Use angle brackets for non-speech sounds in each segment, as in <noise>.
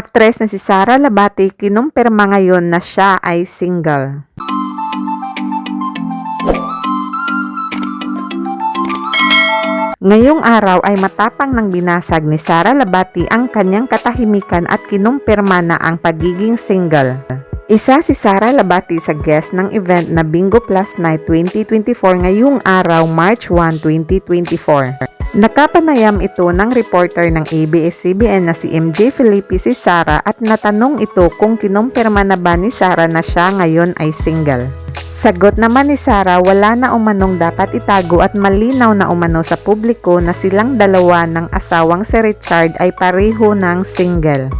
Aktres na si Sara Labati kinumpirma ngayon na siya ay single. Ngayong araw ay matapang ng binasag ni Sara Labati ang kanyang katahimikan at kinumpirma na ang pagiging single. Isa si Sara Labati sa guest ng event na Bingo Plus Night 2024 ngayong araw March 1, 2024. Nakapanayam ito ng reporter ng ABS-CBN na si MJ Felipe si Sara at natanong ito kung kinumpirma na ba ni Sara na siya ngayon ay single. Sagot naman ni Sara wala na umanong dapat itago at malinaw na umano sa publiko na silang dalawa ng asawang si Richard ay pareho ng single.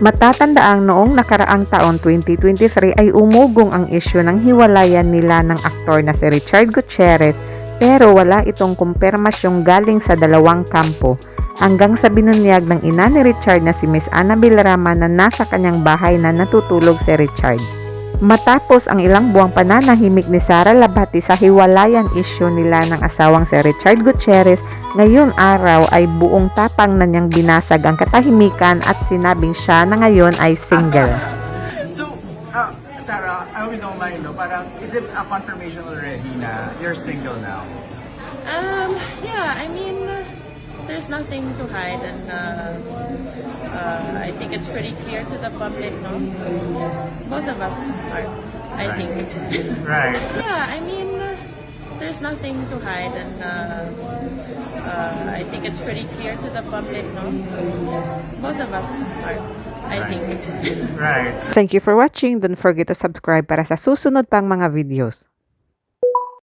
Matatandaang noong nakaraang taon 2023 ay umugong ang isyu ng hiwalayan nila ng aktor na si Richard Gutierrez pero wala itong kumpirmasyong galing sa dalawang kampo hanggang sa binunyag ng ina ni Richard na si Miss Annabel Rama na nasa kanyang bahay na natutulog si Richard. Matapos ang ilang buwang pananahimik ni Sara Labati sa hiwalayan issue nila ng asawang si Richard Gutierrez, ngayon araw ay buong tapang na niyang binasag ang katahimikan at sinabing siya na ngayon ay single. <laughs> So, uh, Sarah, I hope you don't mind, no? Parang, is it a confirmation already na you're single now? Um, yeah, I mean, there's nothing to hide, and uh, uh, I think it's pretty clear to the public, no? Both of us are, I think. <laughs> Right. yeah, I mean, there's nothing to hide, and uh, uh, I think it's pretty clear to the public, no? Both of us are, I think. Right. Thank you for watching. Don't forget to subscribe para sa susunod pang mga videos.